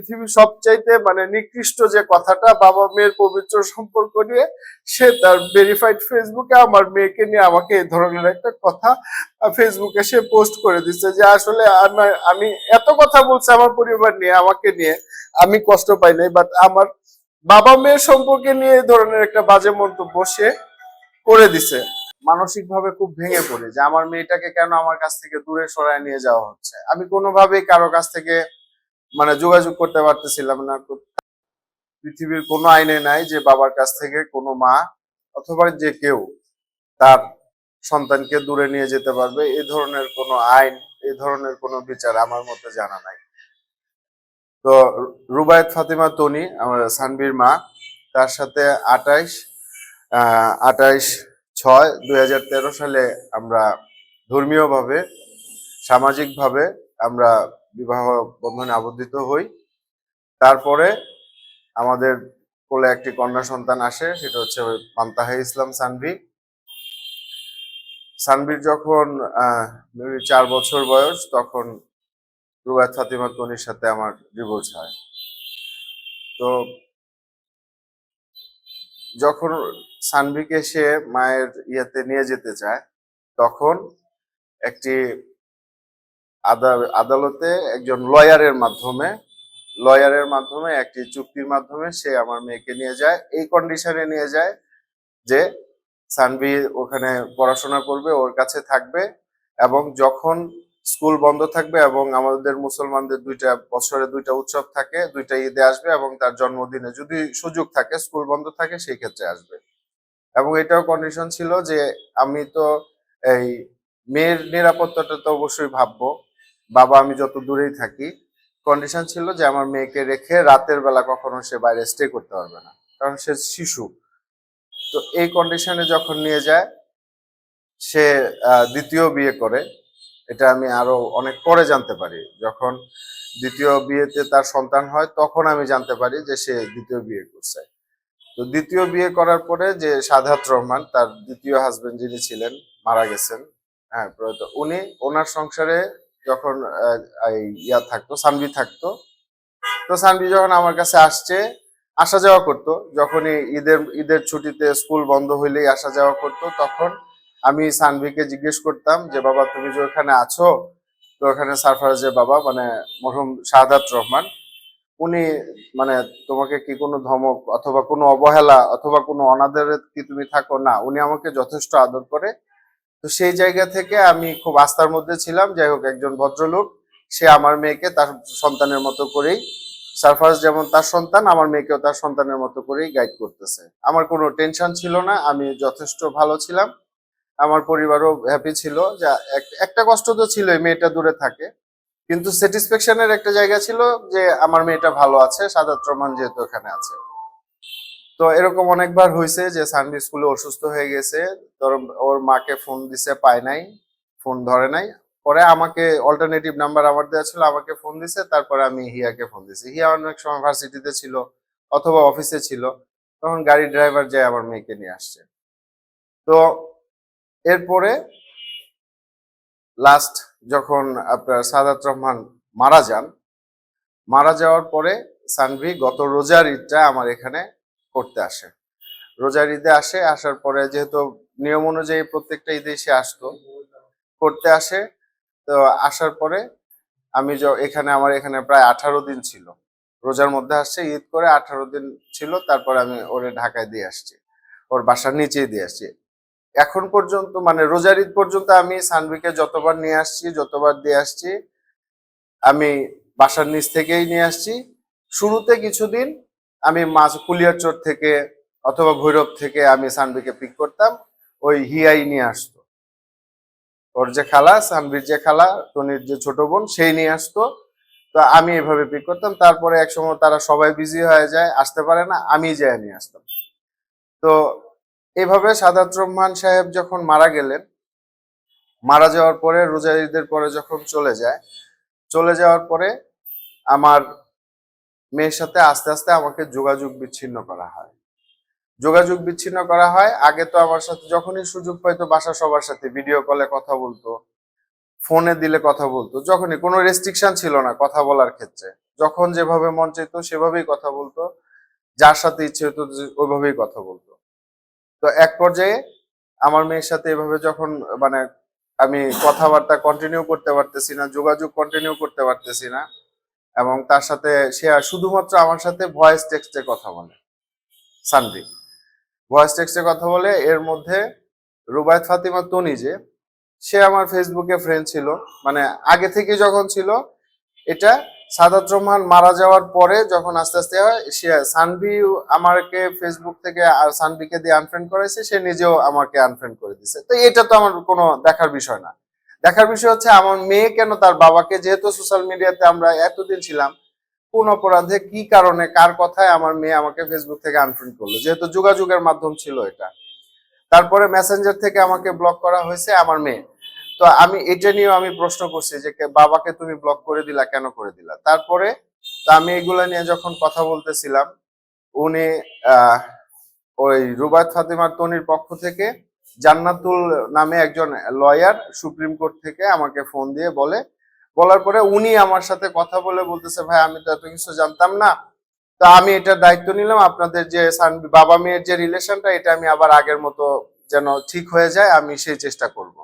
পৃথিবীর সবচাইতে মানে নিকৃষ্ট যে কথাটা বাবা মেয়ের পবিত্র সম্পর্ক নিয়ে, সে তার ভেরিফাইড ফেসবুকে আমার মেয়েকে নিয়ে আমাকে এই ধরনের একটা কথা ফেসবুকে সে পোস্ট করে দিচ্ছে যে আসলে আমি এত কথা বলছে আমার পরিবার নিয়ে, আমাকে নিয়ে, আমি কষ্ট পাই নাই বাট আমার বাবা মেয়ের সম্পর্কে নিয়ে এই ধরনের একটা বাজে মন্তব্য সে করে দিছে। মানসিক ভাবে খুব ভেঙে পড়ি যে আমার মেয়েটাকে কেন আমার কাছ থেকে দূরে সরায় নিয়ে যাওয়া হচ্ছে? আমি কোনোভাবেই কারও কাছ থেকে মানে যোগাযোগ করতে পারতেছিলাম না। পৃথিবীর কোনো আইনে নাই যে বাবার কাছ থেকে কোনো মা অথবা যে কেউ তার সন্তানকে দূরে নিয়ে যেতে পারবে এই ধরনের কোনো আইন এই ধরনের কোনো বিচার আমার মতে জানা নাই। তো রুবায়ত ফাতিমা তনি, আমার সানবির মা, তার সাথে আটাইশ আটাইশ ছয় দুই সালে আমরা ধর্মীয়ভাবে, সামাজিকভাবে আমরা বিবাহ বন্ধনে আবদ্ধিত হই। তারপরে আমাদের কোলে একটি কন্যা সন্তান আসে, সেটা হচ্ছে পান্তাহে ইসলাম সানভি। সানভির যখন চার বছর বয়স, তখন রুবায়ত ফাতিমা তনির সাথে আমার ডিভোর্স হয়। তো যখন সানভিকে সে মায়ের ইয়েতে নিয়ে যেতে চায়, তখন একটি আদালতে একজন লয়ারের মাধ্যমে লয়ারের মাধ্যমে, একটি চুক্তির মাধ্যমে সে আমার মেয়েকে নিয়ে যায়। এই কন্ডিশনে নিয়ে যায় যে সানভি ওখানে পড়াশোনা করবে, ওর কাছে থাকবে এবং যখন স্কুল বন্ধ থাকবে এবং আমাদের মুসলমানদের দুইটা, বছরে দুইটা উৎসব থাকে, দুইটা ঈদে আসবে এবং তার জন্মদিনে যদি সুযোগ থাকে, স্কুল বন্ধ থাকে, সেই ক্ষেত্রে আসবে। এবং এটাও কন্ডিশন ছিল যে আমি তো এই মেয়ের নিরাপত্তাটা তো অবশ্যই ভাববো। বাবা, আমি যত দূরেই থাকি কন্ডিশন ছিল যে আমার মেয়েকে রেখে রাতের বেলা কখনো সে বাইরে স্টে করতে পারবে না, কারণ সে শিশু। তো এই কন্ডিশনে যখন নিয়ে যায়, সে দ্বিতীয় বিয়ে করে। এটা আমি আরও অনেক পরে জানতে পারি। যখন দ্বিতীয় বিয়েতে তার সন্তান হয়, তখন আমি জানতে পারি যে সে দ্বিতীয় বিয়ে করছে। তো দ্বিতীয় বিয়ে করার পরে যে সাধাত রহমান, তার দ্বিতীয় হাজবেন্ড যিনি ছিলেন, মারা গেছেন। হ্যাঁ উনি ওনার সংসারে যখন ইয়া থাকতো, সানভি থাকতো। তো সানভি যখন আমার কাছে আসছে, আসা যাওয়া করতো। যখনই ঈদের ঈদের ছুটিতে স্কুল বন্ধ হইলেই আসা যাওয়া করতো, তখন আমি সানভিকে জিজ্ঞেস করতাম যে, বাবা, তুমি যে ওখানে আছো? তো ওখানে সারফারাজের বাবা মানে মরহুম শাহাদাত রহমান, উনি মানে তোমাকে কি কোনো ধমক অথবা কোনো অবহেলা অথবা কোনো অনাদরে কি তুমি থাকো? না, উনি আমাকে যথেষ্ট আদর করে তো সেই জায়গা থেকে আমি খুব আস্থার মধ্যে ছিলাম। যাই হোক, একজন ভদ্রলোক, সে আমার মেয়েকে তার সন্তানের মতো করেই সারফারাজ যেমন তার সন্তান, আমার মেয়েকেও তার সন্তানের মতো করেই গাইড করতেছে। আমার কোনো টেনশন ছিল না, আমি যথেষ্ট ভালো ছিলাম। আমার পরিবারও হ্যাপি ছিল যে এক- একটা কষ্ট তো ছিলই, মেয়েটা দূরে থাকে। কিন্তু স্যাটিসফ্যাকশনের একটা জায়গা ছিল যে আমার মেয়েটা ভালো আছে সাদাত রহমান যেহেতু এখানে আছে। তো এরকম অনেকবার হয়েছে যে সানভি স্কুলে অসুস্থ হয়ে গেছে তোর ওর মাকে ফোন দিছে, পায় নাই ফোন ধরে নাই। পরে আমাকে অল্টারনেটিভ নাম্বার আমার দেওয়া ছিল, আমাকে ফোন দিছে, তারপরে আমি হিয়াকে ফোন দিছি। হিয়া অনেক সময় ভার্সিটিতে ছিল অথবা অফিসে ছিল, তখন গাড়ি ড্রাইভার যায় আমার মেয়েকে নিয়ে আসছে। তো এরপরে লাস্ট যখন আপনার সাদাত রহমান মারা যান, মারা যাওয়ার পরে সানভি গত রোজার ঈদটা আমার এখানে করতে আসে। রোজার ঈদে আসে, আসার পরে যেহেতু নিয়ম অনুযায়ী প্রত্যেকটা ঈদে সে আসতো, করতে আসে। তো আসার পরে আমি এখানে আমার এখানে প্রায় আঠারো দিন ছিল। রোজার মধ্যে আসছে, ঈদ করে আঠারো দিন ছিল, তারপরে আমি ওরে ঢাকায় দিয়ে আসছি। ওর বাসার নিচেই দিয়ে আসছি। এখন পর্যন্ত মানে রোজার ঈদ পর্যন্ত আমি সানভিকে যতবার নিয়ে আসছি, যতবার দিয়ে আসছি, আমি বাসার নিচ থেকেই নিয়ে আসছি। শুরুতে কিছুদিন আমি মাছ কুলিয়ারচর থেকে অথবা ভৈরব থেকে আমি সানভিকে পিক করতাম, ওই হিয়াই নিয়ে আসতো। ওর যে খালা সানভির যে খালা, টনির যে ছোট বোন, সেই নিয়ে আসতো। তো আমি এভাবে পিক করতাম। তারপরে একসময় তারা সবাই বিজি হয়ে যায়, আসতে পারে না, আমি যাই নিয়ে আসতাম। তো এভাবে সাদাত রহমান সাহেব যখন মারা গেলেন, মারা যাওয়ার পরে রোজা ঈদের পরে যখন চলে যায়, চলে যাওয়ার পরে আমার মেয়ের সাথে আস্তে আস্তে আমাকে যোগাযোগ বিচ্ছিন্ন করা হয়। যোগাযোগ বিচ্ছিন্ন করা হয়। আগে তো আমার সাথে যখনই সুযোগ পাইতো বাসা সবার সাথে ভিডিও কলে কথা বলতো ফোনে দিলে কথা বলতো, যখনই কোনো রেস্ট্রিকশন ছিল না কথা বলার ক্ষেত্রে। যখন যেভাবে মন চাইতো সেভাবেই কথা বলতো, যার সাথে ইচ্ছে হতো ওইভাবেই কথা বলতো। তো এক পর্যায়ে আমার মেয়ের সাথে এভাবে যখন মানে আমি কথাবার্তা কন্টিনিউ করতে পারতেছি না, যোগাযোগ কন্টিনিউ করতে পারতেছি না এবং তার সাথে সে শুধুমাত্র আমার সাথে ভয়েস টেক্সটে কথা বলে। সানভি ভয়েস টেক্সটে কথা বলে, এর মধ্যে রুবায়ত ফাতিমা তনি যে, সে আমার ফেসবুকে ফ্রেন্ড ছিল। মানে আগে থেকে যখন ছিল, এটা সাদাত রহমান মারা যাওয়ার পরে যখন আস্তে আস্তে হয়, সে সানভি আমাকে ফেসবুক থেকে সানভিকে দিয়ে আনফ্রেন্ড করেছে, সে নিজেও আমাকে আনফ্রেন্ড করে দিছে। তো এটা তো আমার কোনো দেখার বিষয় না। দেখার বিষয় হচ্ছে আমার মেয়ে কেন তার বাবাকে যেহেতু সোশ্যাল মিডিয়াতে আমরা এতদিন ছিলাম কোন অপরাধে কি কারণে কার কথায় আমার মেয়ে আমাকে ফেসবুক থেকে আনফ্রেন্ড করল? যেহেতু যোগাযোগের মাধ্যম ছিল এটা। তারপরে মেসেঞ্জার থেকে আমাকে ব্লক করা হয়েছে আমার মেয়ে। তো আমি এটা নিয়েও আমি প্রশ্ন করছি যে বাবাকে তুমি ব্লক করে দিলা কেন করে দিলা? তারপরে তো আমি এগুলা নিয়ে যখন কথা বলতেছিলাম উনি আহ, ওই রুবায়ত ফাতিমার তনির পক্ষ থেকে জান্নাতুল নামে একজন লয়ার সুপ্রিম কোর্ট থেকে আমাকে ফোন দিয়ে বলে। বলার পরে উনি আমার সাথে কথা বলে বলতেছে, ভাই, আমি তো এত কিছু জানতাম না। তো আমি এটার দায়িত্ব নিলাম। আপনাদের যে বাবা মেয়ের যে রিলেশনটা এটা আমি আবার আগের মতো যেন ঠিক হয়ে যায়, আমি সেই চেষ্টা করব।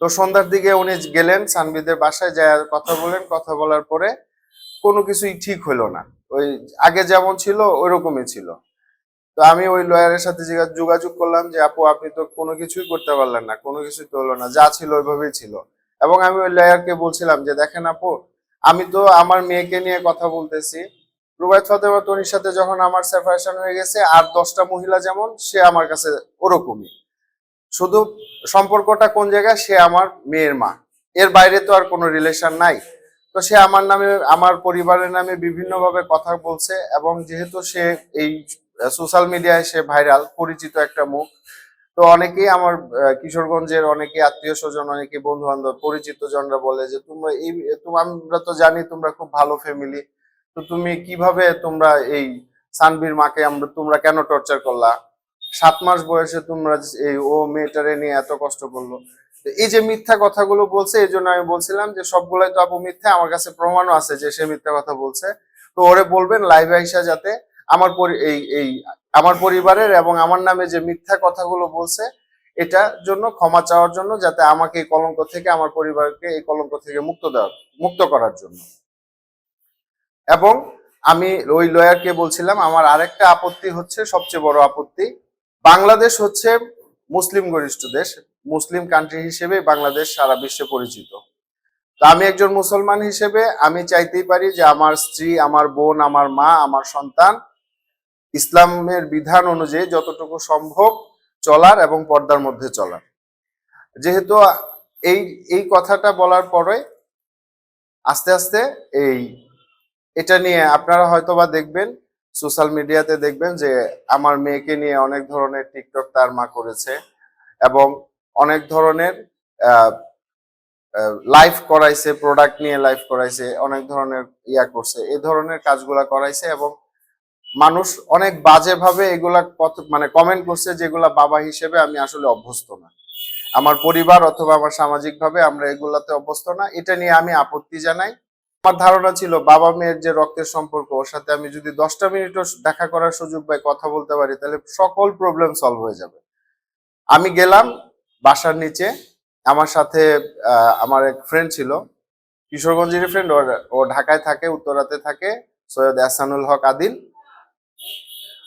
তো সন্ধ্যার দিকে উনি গেলেন সানবিদের বাসায়, যায় কথা বলেন কথা বলার পরে কোনো কিছুই ঠিক হলো না। ওই আগে যেমন ছিল, ওইরকমই ছিল। তো আমি ওই লয়ারের সাথে যোগাযোগ করলাম যে, আপু, আপনি তো কোনো কিছুই করতে পারলেন না, কোনো কিছুই তো হলো না, যা ছিল ওইভাবেই ছিল। এবং আমি ওই লয়ারকে বলছিলাম যে, দেখেন আপু, আমি তো আমার মেয়েকে নিয়ে কথা বলতেছি। রুবায়ত ফাতেমা তনির সাথে যখন আমার সেপারেশন হয়ে গেছে, আর দশটা মহিলা যেমন, সে আমার কাছে ওরকমই। শুধু সম্পর্কটা কোন জায়গায়? সে আমার মেয়ের মা। এর বাইরে তো আর কোনো রিলেশন নাই। তো সে আমার নামে, আমার পরিবারের নামে বিভিন্নভাবে কথা বলছে এবং যেহেতু সে এই সোশ্যাল মিডিয়ায় সে ভাইরাল পরিচিত একটা মুখ। তো অনেকেই আমার কিশোরগঞ্জের অনেকে আত্মীয় স্বজন, অনেকে বন্ধু বান্ধব পরিচিত জনরা বলে যে, তোমরা এই আমরা তো জানি তোমরা খুব ভালো ফ্যামিলি তো তুমি কীভাবে তোমরা এই সানবীর মাকে আমরা, তোমরা কেন টর্চার করলা? সাত মাস বয়সে তোমরা এই ও মেয়েটারে নিয়ে এত কষ্ট করল। এই যে মিথ্যা কথাগুলো বলছে এই জন্য আমি বলছিলাম যে, সবগুলাই তো আপু মিথ্যা, আমার কাছে প্রমাণও আছে যে সে মিথ্যা কথা বলছে। তো ওরে বলবেন, লাইভে আইসা যাতে আমার এই এই, আমার পরিবারের এবং আমার নামে যে মিথ্যা কথাগুলো বলছে, এটার জন্য, ক্ষমা চাওয়ার জন্য, যাতে আমাকে এই কলঙ্ক থেকে, আমার পরিবারকে এই কলঙ্ক থেকে মুক্ত দেওয়ার মুক্ত করার জন্য। এবং আমি ওই লয়ারকে বলছিলাম, আমার আরেকটা আপত্তি হচ্ছে, সবচেয়ে বড় আপত্তি, বাংলাদেশ হচ্ছে মুসলিম গরিষ্ঠ দেশ, মুসলিম কান্ট্রি হিসেবে বাংলাদেশ সারা বিশ্বে পরিচিত। তো আমি একজন মুসলমান হিসেবে, আমি চাইতেই পারি যে আমার স্ত্রী, আমার বোন, আমার মা, আমার সন্তান ইসলামের বিধান অনুযায়ী যতটুকু সম্ভব চলার এবং পর্দার মধ্যে চলার। যেহেতু এই এই কথাটা বলার পরে আস্তে আস্তে এই, এটা নিয়ে আপনারা হয়তোবা দেখবেন, সোশ্যাল মিডিয়াতে দেখবেন যে আমার মেয়েকে নিয়ে অনেক ধরনের টিকটক তার মা করেছে এবং অনেক ধরনের লাইভ করাইছে, প্রোডাক্ট নিয়ে লাইভ করাইছে, অনেক ধরনের ইয়া করছে এই ধরনের কাজগুলা করাইছে এবং মানুষ অনেক বাজেভাবে এগুলা মানে কমেন্ট করছে যেগুলা বাবা হিসেবে আমি আসলে অভ্যস্ত না। আমার পরিবার অথবা আমার সামাজিক ভাবে আমরা এগুলাতে অভ্যস্ত না। এটা নিয়ে আমি আপত্তি জানাই। আমার ধারণা ছিল বাবা মেয়ের যে রক্তের সম্পর্ক, ওর সাথে আমি যদি দশটা মিনিটও দেখা করার সুযোগ পাই, কথা বলতে পারি, তাহলে সকল প্রবলেম সলভ হয়ে যাবে। আমি গেলাম বাসার নিচে। আমার সাথে আমার এক ফ্রেন্ড ছিল। কিশোরগঞ্জের ফ্রেন্ড ও ঢাকায় থাকে, উত্তরাতে থাকে, সৈয়দ আহসানুল হক আদিল।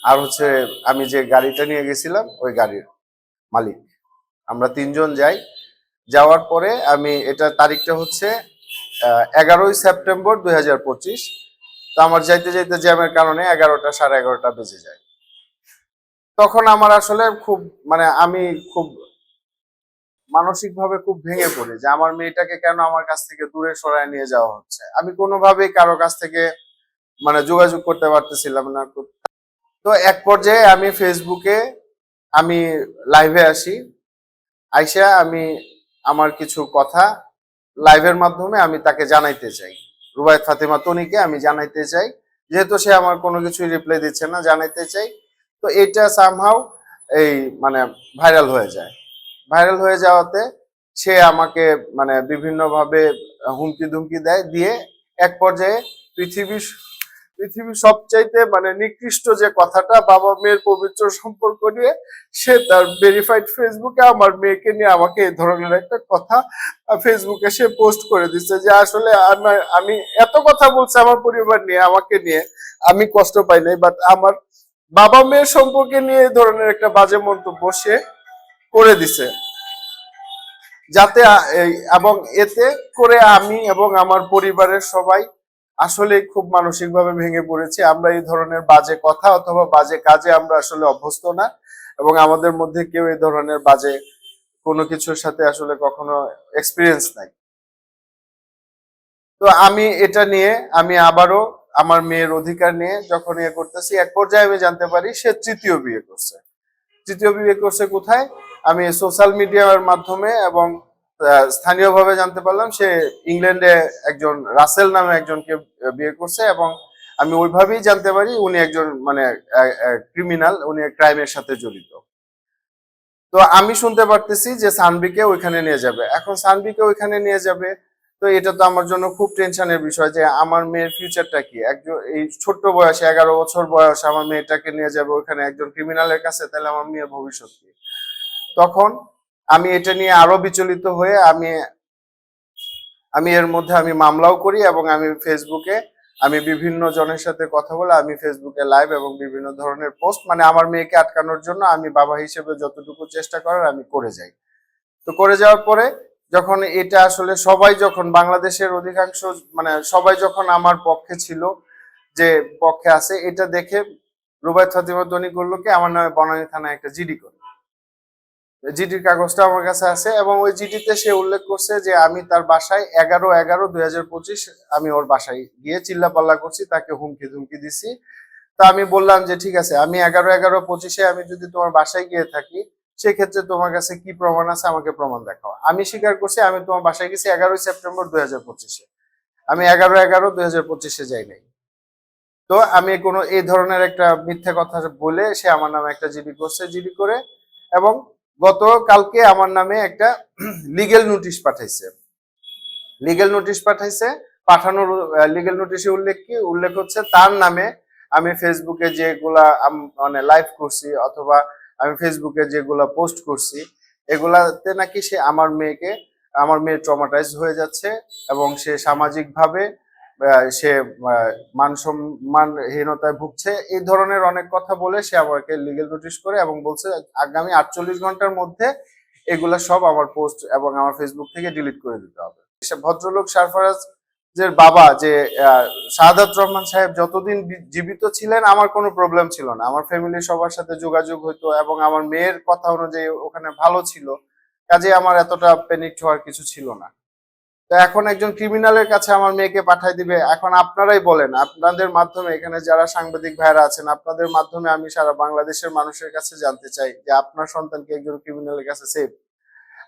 আর হচ্ছে আমি যে গাড়িটা নিয়ে গেছিলাম, ওই গাড়ির মালিক। আমরা তিনজন যাই। যাওয়ার পরে আমি, এটা তারিখটা হচ্ছে এগারোই সেপ্টেম্বর দুই হাজার পঁচিশ। তো আমার যাইতে যাইতে জ্যামের কারণে এগারোটা সাড়ে এগারোটা বেজে যায়। তখন আমার আসলে খুব মানে আমি খুব মানসিকভাবে খুব ভেঙে পড়ি যে আমার মেয়েটাকে কেন আমার কাছ থেকে দূরে সরায় নিয়ে যাওয়া হচ্ছে। আমি কোনোভাবেই কারও কাছ থেকে মানে যোগাযোগ করতে পারতেছিলাম না তো এক পর্যায়ে আমি ফেসবুকে আমি লাইভে আসি। আইসা আমি আমার কিছু কথা লাইভের মাধ্যমে আমি তাকে জানাইতে চাই। রুবায়ত ফাতেমা তনিকে আমি জানাইতে চাই। যেহেতু সে আমার কোনো কিছুই রিপ্লাই দিচ্ছে না, জানাইতে চাই। তো এটা সামহাও এই মানে ভাইরাল হয়ে যায়। ভাইরাল হয়ে যাওয়াতে সে আমাকে মানে বিভিন্নভাবে হুমকি ধুমকি দেয়। দিয়ে এক পর্যায়ে পৃথিবীর পৃথিবীর সবচাইতে মানে নিকৃষ্ট যে কথাটা বাবা মেয়ের পবিত্র সম্পর্ক নিয়ে, সে তার ভেরিফাইড ফেসবুকে আমার মেয়েকে নিয়ে আমাকে এই ধরনের একটা কথা ফেসবুকে সে পোস্ট করে দিচ্ছে যে আসলে আমি এত কথা বলছে আমার পরিবার নিয়ে, আমাকে নিয়ে, আমি কষ্ট পাই নাই বাট আমার বাবা মেয়ের সম্পর্কে নিয়ে এই ধরনের একটা বাজে মন্তব্য সে করে দিছে। যাতে এবং এতে করে আমি এবং আমার পরিবারের সবাই আসলে খুব মানসিকভাবে ভেঙে পড়েছি। আমরা এই ধরনের বাজে কথা অথবা বাজে কাজে আমরা আসলে অভ্যস্ত না এবং আমাদের মধ্যে কেউ এই ধরনের বাজে কোনো কিছুর সাথে আসলে কখনো এক্সপিরিয়েন্স নাই। তো আমি এটা নিয়ে, আমি আবারও আমার মেয়ের অধিকার নিয়ে যখন ইয়ে করতেছি, এক পর্যায়ে আমি জানতে পারি সে তৃতীয় বিয়ে করছে। তৃতীয় বিয়ে করছে কোথায়? আমি সোশ্যাল মিডিয়ার মাধ্যমে এবং স্থানীয়ভাবে জানতে পারলাম সে ইংল্যান্ডে একজন রাসেল নামে একজনকে বিয়ে করছে এবং আমি ওইভাবেই জানতে পারি উনি একজন মানে ক্রিমিনাল উনি ক্রাইমের সাথে জড়িত। তো আমি শুনতে পারতেছি যে সানবিকে ওইখানে নিয়ে যাবে। এখন সানবিকে ওইখানে নিয়ে যাবে, তো এটা তো আমার জন্য খুব টেনশনের বিষয় যে আমার মেয়ের ফিউচারটা কি? একজন, এই ছোট্ট বয়সে, এগারো বছর বয়স আমার মেয়েটাকে নিয়ে যাবে ওইখানে একজন ক্রিমিনালের কাছে, তাহলে আমার মেয়ের ভবিষ্যৎ কি? তখন আমি এটা নিয়ে আরও বিচলিত হয়ে আমি আমি এর মধ্যে আমি মামলাও করি এবং আমি ফেসবুকে আমি বিভিন্ন জনের সাথে কথা বলে আমি ফেসবুকে লাইভ এবং বিভিন্ন ধরনের পোস্ট মানে আমার মেয়েকে আটকানোর জন্য আমি বাবা হিসেবে যতটুকু চেষ্টা করার আমি করে যাই। তো করে যাওয়ার পরে যখন এটা আসলে সবাই যখন বাংলাদেশের অধিকাংশ মানে সবাই যখন আমার পক্ষে ছিল, যে পক্ষে আছে, এটা দেখে রুবাই ফাতিমা করল কি, আমার নামে বনানী থানায় একটা জিডি করে। জিডির কাগজটা আমার কাছে আছে এবং ওই জিডিতে সে উল্লেখ করছে যে আমি তার বাসায় এগারো এগারো দুই আমি ওর বাসায় গিয়ে চিল্লাপাল্লা করছি, তাকে হুমকি ধুমকি দিছি। তা আমি বললাম যে, ঠিক আছে, আমি এগারো এগারো পঁচিশে আমি যদি তোমার বাসায় গিয়ে থাকি, সেক্ষেত্রে তোমার কাছে কি প্রমাণ আছে আমাকে প্রমাণ দেখাও। আমি স্বীকার করছি, আমি তোমার বাসায় গেছি এগারোই সেপ্টেম্বর দুই হাজার পঁচিশে। আমি এগারো এগারো দুই হাজার পঁচিশে যাই নাই। তো আমি কোনো এই ধরনের একটা মিথ্যা কথা বলে সে আমার নামে একটা জিডি করছে, জিডি করে এবং গত কালকে আমার নামে একটা লিগেল নোটিশ পাঠাইছে। লিগেল নোটিশ পাঠাইছে। পাঠানোর লিগেল নোটিশে উল্লেখ কি? উল্লেখ হচ্ছে তার নামে আমি ফেসবুকে যেগুলা মানে লাইভ করছি অথবা আমি ফেসবুকে যেগুলা পোস্ট করছি, এগুলাতে নাকি সে আমার মেয়েকে, আমার মেয়ে ট্রমাটাইজ হয়ে যাচ্ছে এবং সে সামাজিকভাবে সে মান সম্মানহীনতায় ভুগছে। এই ধরনের অনেক কথা বলে সে আমাকে লিগেল নোটিশ করে এবং বলছে, আগামী আটচল্লিশ ঘণ্টার মধ্যে এগুলা সব আমার পোস্ট এবং আমার ফেসবুক থেকে ডিলিট করে দিতে হবে। ভদ্রলোক সারফারাজ যে বাবা যে শাহাদাত রহমান সাহেব যতদিন জীবিত ছিলেন আমার কোনো প্রবলেম ছিল না। আমার ফ্যামিলির সবার সাথে যোগাযোগ হতো এবং আমার মেয়ের কথা অনুযায়ী ওখানে ভালো ছিল। কাজে আমার এতটা প্যানিক হওয়ার কিছু ছিল না। তো এখন একজন ক্রিমিনালের কাছে আমার মেয়েকে পাঠাই দিবে। এখন আপনারাই বলেন, আপনাদের মাধ্যমে এখানে যারা সাংবাদিক ভাইরা আছেন, আপনাদের মাধ্যমে আমি সারা বাংলাদেশের মানুষের কাছে জানতে চাই যে আপনার সন্তানকে একজন ক্রিমিনালের কাছে সেভ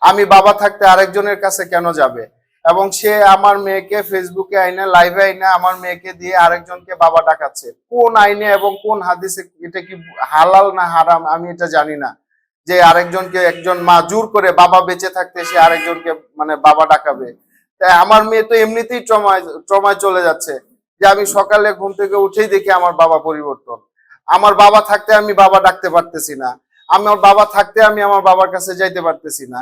আমি বাবা থাকতে আরেকজনের কাছে কেন যাবে? এবং সে আমার মেয়েকে ফেসবুকে আইনে লাইভে আইনে আমার মেয়েকে দিয়ে আরেকজনকে বাবা ডাকাচ্ছে। কোন আইনে এবং কোন হাদিসে এটা কি হালাল না হারাম আমি এটা জানি না। যে আরেকজনকে একজন মা জোর করে বাবা বেঁচে থাকতে সে আরেকজনকে মানে বাবা ডাকাবে। আমার মেয়ে তো এমনিতেই ট্রমায় ট্রমায় চলে যাচ্ছে যে আমি সকালে ঘুম থেকে উঠেই দেখি আমার বাবা পরিবর্তন। আমার বাবা থাকতে আমি বাবা ডাকতে পারতেছি না। আমার বাবা থাকতে আমি আমার বাবার কাছে যাইতে পারতেছি না।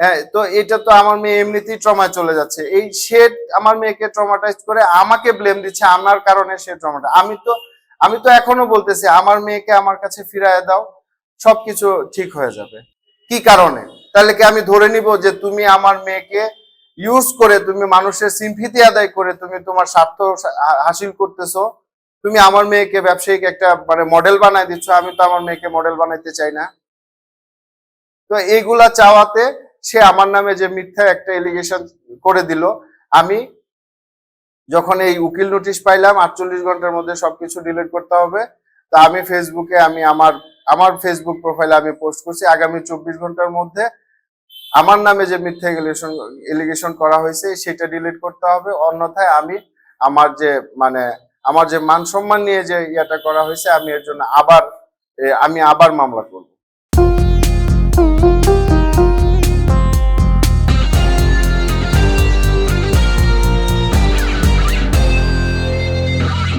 হ্যাঁ তো এটা তো আমার মেয়ে এমনিতেই ট্রমায় চলে যাচ্ছে। এই সে আমার মেয়েকে ট্রমাটাইজ করে আমাকে ব্লেম দিচ্ছে, আমার কারণে সে ট্রমাটা আমি তো আমি তো এখনও বলতেছি, আমার মেয়েকে আমার কাছে ফিরায় দাও, সবকিছু ঠিক হয়ে যাবে। কি কারণে? তাহলে কি আমি ধরে নিব যে তুমি আমার মেয়েকে ইউজ করে তুমি মানুষের সিম্পিতি আদায় করে তুমি তোমার স্বার্থ হাসিল করতেছো। তুমি আমার মেয়েকে, ব্যবসায়িক একটা মানে মডেল বানাই দিচ্ছ, আমি তো আমার মেয়েকে মডেল বানাইতে চাই না। তো এইগুলা চাওয়াতে সে আমার নামে যে মিথ্যা একটা এলিগেশন করে দিল। আমি যখন এই উকিল নোটিশ পাইলাম, আটচল্লিশ ঘণ্টার মধ্যে সবকিছু ডিলিট করতে হবে। তা আমি ফেসবুকে আমি আমার আমার ফেসবুক প্রোফাইলে আমি পোস্ট করছি। আগামী চব্বিশ ঘণ্টার মধ্যে আমার নামে যে মিথ্যা এলিগেশন এলিগেশন করা হয়েছে, সেটা ডিলিট করতে হবে। অন্যথায় আমি আমার যে মানে আমার যে মান সম্মান নিয়ে যে ইয়াটা করা হয়েছে, আমি এর জন্য আবার আমি আবার মামলা করব।